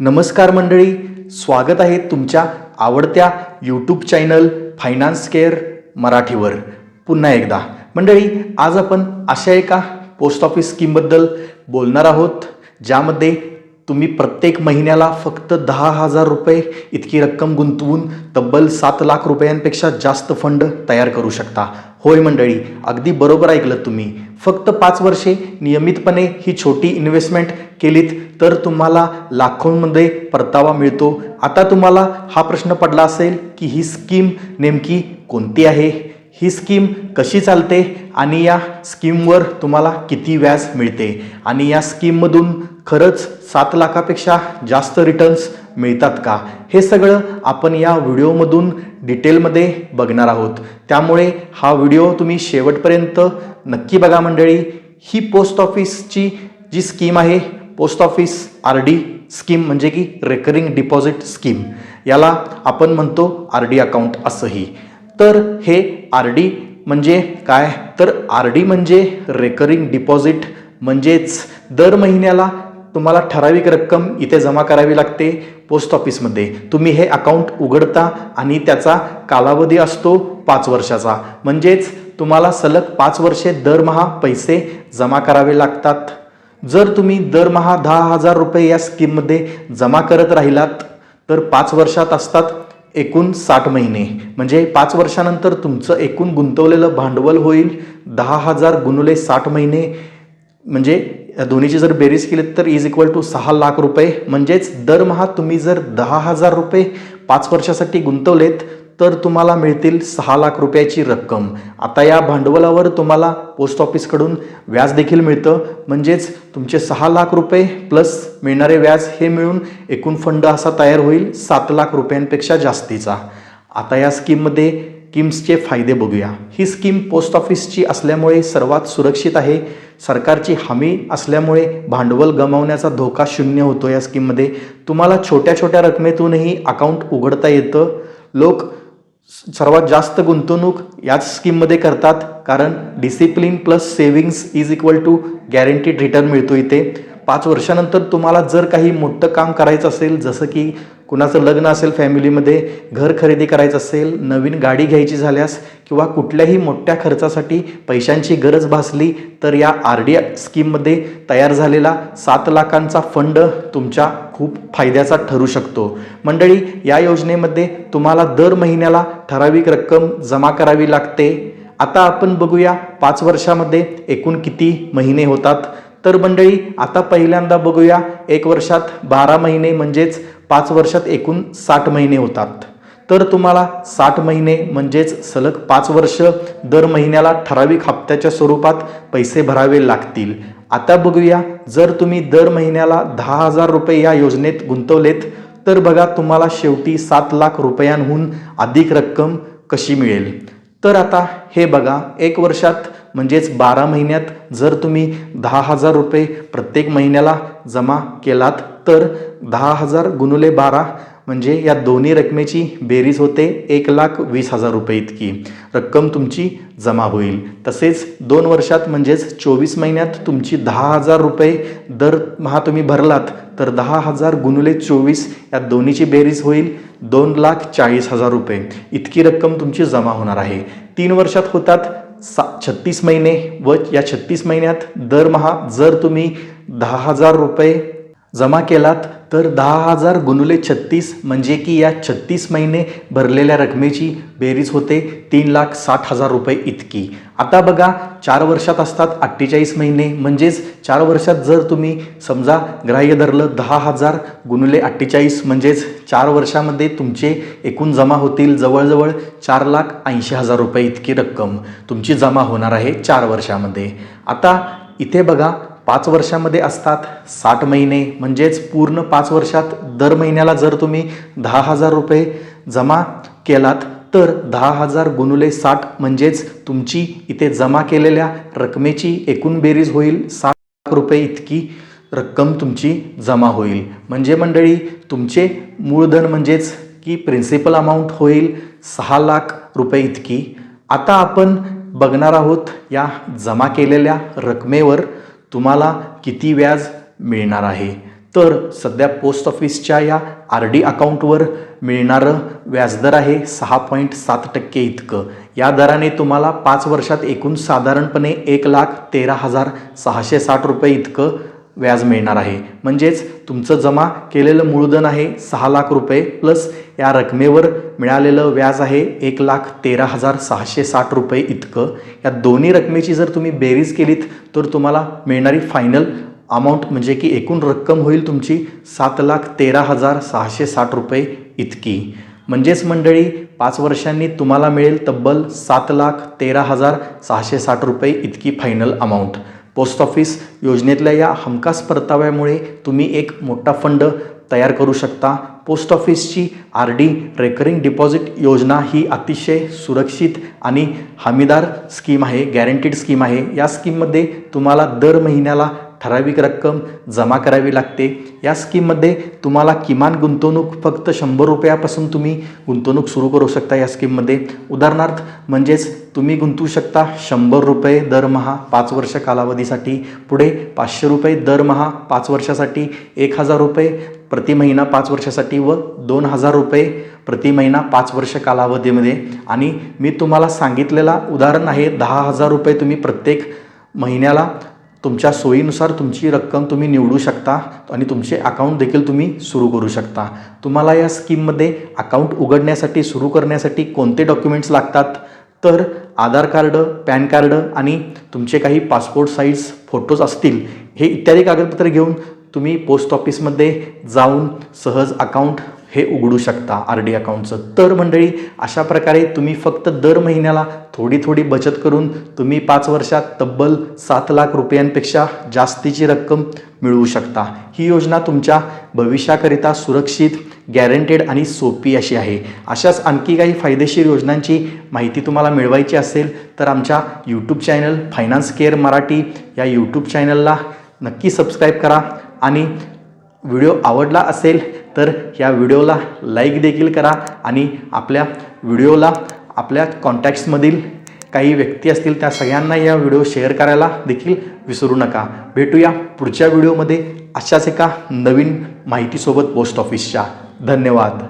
नमस्कार मंडळी स्वागत आहे तुमच्या आवडत्या यूट्यूब चॅनल फायनान्स केअर मराठीवर. पुन्हा एकदा. मंडळी आज आपण अशा एका पोस्ट ऑफिस स्कीमबद्दल बोलणार आहोत ज्यामध्ये तुम्ही प्रत्येक महिन्याला फक्त दहा हजार रुपये इतकी रक्कम गुंतवून तब्बल सात लाख रुपयांपेक्षा जास्त फंड तयार करू शकता. होय मंडळी अगदी बरोबर ऐकलं तुम्ही. फक्त पाच वर्षे नियमितपणे ही छोटी इन्व्हेस्टमेंट केलीत तर तुम्हाला लाखोंमध्ये परतावा मिळतो. आता तुम्हाला हा प्रश्न पडला असेल की ही स्कीम नेमकी कोणती आहे? ही स्कीम कशी चालते? आणि या स्कीमवर तुम्हाला किती व्याज मिळते? आणि या स्कीममधून खरंच सात लाखापेक्षा जास्त रिटर्न्स मिळतात का? हे सगळं आपण या व्हिडिओमधून डिटेलमध्ये बघणार आहोत. त्यामुळे हा व्हिडिओ तुम्ही शेवटपर्यंत नक्की बघा मंडळी. ही पोस्ट ऑफिसची जी स्कीम आहे post office R D scheme म्हणजे की रेकरिंग डिपॉझिट स्कीम याला आपण म्हणतो आर डी अकाउंट असंही. तर हे आर डी म्हणजे काय? तर आर डी म्हणजे रेकरिंग डिपॉझिट म्हणजेच दर महिन्याला तुम्हाला ठराविक रक्कम इथे जमा करावी लागते पोस्ट ऑफिसमध्ये तुम्ही हे अकाउंट उघडता आणि त्याचा कालावधी असतो पाच वर्षाचा. म्हणजेच तुम्हाला सलग पाच वर्षे दरमहा पैसे जमा करावे लागतात. जर तुम्ही दरमहा दहा हजार रुपये या स्कीममध्ये जमा करत राहिलात तर पाच वर्षात असतात एकूण साठ महिने. म्हणजे पाच वर्षानंतर तुमचं एकूण गुंतवलेलं भांडवल होईल दहा हजार गुणुले साठ महिने. म्हणजे या दोन्हीची जर बेरीज केली तर इज इक्वल टू सहा लाख रुपये. म्हणजेच दरमहा तुम्ही जर दहा हजार रुपये पाच वर्षासाठी गुंतवलेत तर तुम्हाला मिळतील सहा लाख रुपयाची रक्कम. आता या भांडवलावर तुम्हाला पोस्ट ऑफिसकडून व्याज देखील मिळतं. म्हणजेच तुमचे सहा लाख रुपये प्लस मिळणारे व्याज हे मिळून एकूण फंड असा तयार होईल सात लाख रुपयांपेक्षा जास्तीचा. आता या स्कीममध्ये स्कीम्सचे फायदे बघूया. ही स्कीम पोस्ट ऑफिसची असल्यामुळे सर्वात सुरक्षित आहे. सरकारची हमी असल्यामुळे भांडवल गमावण्याचा धोका शून्य होतो या स्कीममध्ये. तुम्हाला छोट्या छोट्या रकमेतूनही अकाउंट उघडता येतं. लोक सर्वात जास्त गुंतवणूक याच स्कीममध्ये करतात कारण discipline plus savings is equal to guaranteed return मिळतो इथे. पाच वर्षानंतर तुम्हाला जर काही मोठं काम करायचं असेल जसं की कुणाचं लग्न असेल फॅमिलीमध्ये घर खरेदी करायचं असेल नवीन गाडी घ्यायची झाल्यास किंवा कुठल्याही मोठ्या खर्चासाठी पैशांची गरज भासली तर या आर डी स्कीममध्ये तयार झालेला सात लाखांचा फंड तुमच्या खूप फायद्याचा ठरू शकतो. मंडळी या योजनेमध्ये तुम्हाला दर महिन्याला ठराविक रक्कम जमा करावी लागते. आता आपण बघूया पाच वर्षामध्ये एकूण किती महिने होतात. तर मंडळी आता पहिल्यांदा बघूया एक वर्षात बारा महिने म्हणजेच पाच वर्षात एकूण साठ महिने होतात. तर तुम्हाला साठ महिने म्हणजेच सलग पाच वर्ष दर महिन्याला ठराविक हप्त्याच्या स्वरूपात पैसे भरावे लागतील. आता बघूया जर तुम्ही दर महिन्याला दहा हजार रुपये या योजनेत गुंतवलेत तर बघा तुम्हाला शेवटी सात लाख रुपयांहून अधिक रक्कम कशी मिळेल? तर आता हे बघा एक वर्षात म्हणजेच बारा महिन्यात जर तुम्ही दहा हजार रुपये प्रत्येक महिन्याला जमा केलात तर दहा हजार गुणुले बारा म्हणजे या दोन्ही रकमेची बेरीज होते एक लाख वीस हजार रुपये इतकी. रक्कम तुमची जमा होईल. तसेच दोन वर्षात म्हणजेच चोवीस महिन्यात तुमची दहा हजार रुपये दरमहा तुम्ही भरलात तर दहा हजार गुणुले चोवीस या दोन्हीची बेरीज होईल दोन लाख चाळीस हजार रुपये. इतकी रक्कम तुमची जमा होणार आहे. तीन वर्षात होतात सा छत्तीस महिने व या छत्तीस महिन्यात दरमहा जर तुम्ही दहा हजार रुपये जमा केलात तर दहा हजार गुणुले छत्तीस म्हणजे की या छत्तीस महिने भरलेल्या रकमेची बेरीज होते तीन लाख साठ हजार रुपये इतकी. आता बघा चार वर्षात असतात अठ्ठेचाळीस महिने. म्हणजेच चार वर्षात जर तुम्ही समजा ग्राह्य धरलं दहा हजार गुणुले अठ्ठेचाळीस म्हणजेच चार वर्षामध्ये तुमचे एकूण जमा होतील जवळजवळ चार लाख ऐंशी हजार रुपये इतकी रक्कम. तुमची जमा होणार आहे चार वर्षामध्ये. आता इथे बघा पाच वर्षामध्ये असतात साठ महिने म्हणजेच पूर्ण पाच वर्षात दर महिन्याला जर तुम्ही दहा हजार रुपये जमा केलात तर दहा हजार गुणुले साठ म्हणजेच तुमची इथे जमा केलेल्या रकमेची एकूण बेरीज होईल. साठ लाख रुपये इतकी रक्कम तुमची जमा होईल. म्हणजे मंडळी तुमचे मूळधन म्हणजेच की प्रिन्सिपल अमाऊंट होईल सहा लाख रुपये इतकी. आता आपण बघणार आहोत या जमा केलेल्या रकमेवर तुम्हाला किती व्याज मिळणार आहे? तर सध्या पोस्ट ऑफिसच्या या आर डी अकाउंटवर मिळणारं व्याजदर आहे सहा पॉईंट सात टक्के इतकं. या दराने तुम्हाला पाच वर्षात एकूण साधारणपणे एक लाख तेरा हजार सहाशे साठ रुपये इतकं व्याज मिळणार आहे. म्हणजेच तुमचं जमा केलेलं मूळधन आहे सहा लाख रुपये प्लस या रकमेवर मिळालेलं व्याज आहे एक लाख तेरा हजार सहाशे साठ रुपये इतकं. या दोन्ही रकमेची जर तुम्ही बेरीज केलीत तर तुम्हाला मिळणारी फायनल अमाऊंट म्हणजे की एकूण रक्कम होईल तुमची सात लाख तेरा हजार सहाशे साठ रुपये इतकी. म्हणजेच मंडळी पाच वर्षांनी तुम्हाला मिळेल तब्बल सात लाख तेरा हजार सहाशे साठ रुपये इतकी फायनल अमाऊंट पोस्ट ऑफिस योजनेतल्या या हमखास परताव्यामुळे तुम्ही एक मोठा फंड तयार करू शकता. पोस्ट ऑफिसची आर डी रेकरिंग डिपॉझिट योजना ही अतिशय सुरक्षित आणि हमीदार स्कीम आहे गॅरंटीड स्कीम आहे. या स्कीममध्ये तुम्हाला दर महिन्याला ठराविक रक्कम जमा करावी लागते. या स्कीममध्ये तुम्हाला किमान गुंतवणूक फक्त शंभर रुपयापासून तुम्ही गुंतवणूक सुरू करू शकता या स्कीममध्ये उदाहरणार्थ म्हणजेच तुम्ही गुंतवू शकता शंभर रुपये दरमहा पाच वर्ष कालावधीसाठी. पुढे पाचशे रुपये दरमहा पाच वर्षासाठी एक हजार रुपये प्रति महिना पाच वर्षासाठी व दोन हजार रुपये प्रति महिना पाच वर्ष कालावधीमध्ये. आणि मी तुम्हाला सांगितलेला उदाहरण आहे दहा हजार रुपये तुम्ही प्रत्येक महिन्याला तुमच्या सोयीनुसार तुमची रक्कम तुम्ही निवडू शकता आणि तुमचे अकाउंट देखील तुम्ही सुरू करू शकता. तुम्हाला या स्कीममध्ये अकाउंट उघडण्यासाठी सुरू करण्यासाठी कोणते डॉक्युमेंट्स लागतात? तर आधार कार्ड पॅन कार्ड आणि तुमचे काही पासपोर्ट साईज फोटोज असतील हे इत्यादी कागदपत्र घेऊन तुम्ही पोस्ट ऑफिसमध्ये जाऊन सहज अकाउंट हे उघडू शकता आर डी अकाउंटचं. तर मंडळी अशा प्रकारे तुम्ही फक्त दर महिन्याला थोडी थोडी बचत करून तुम्ही पाच वर्षात तब्बल सात लाख रुपयांपेक्षा जास्तीची रक्कम मिळवू शकता. ही योजना तुमच्या भविष्याकरिता सुरक्षित गॅरंटेड आणि सोपी अशी आहे. अशाच आणखी काही फायदेशीर योजनांची माहिती तुम्हाला मिळवायची असेल तर आमच्या YouTube channel finance care Marathi या यूट्यूब चॅनलला नक्की सबस्क्राईब करा. आणि व्हिडिओ आवडला असेल तर ह्या व्हिडिओला लाईक देखील करा आणि आपल्या व्हिडिओला आपल्या कॉन्टॅक्ट्समधील काही व्यक्ती असतील त्या सगळ्यांना या व्हिडिओ शेअर करायला देखील विसरू नका. भेटूया पुढच्या व्हिडिओमध्ये. अशाच एका नवीन माहितीसोबत पोस्ट ऑफिसच्या धन्यवाद.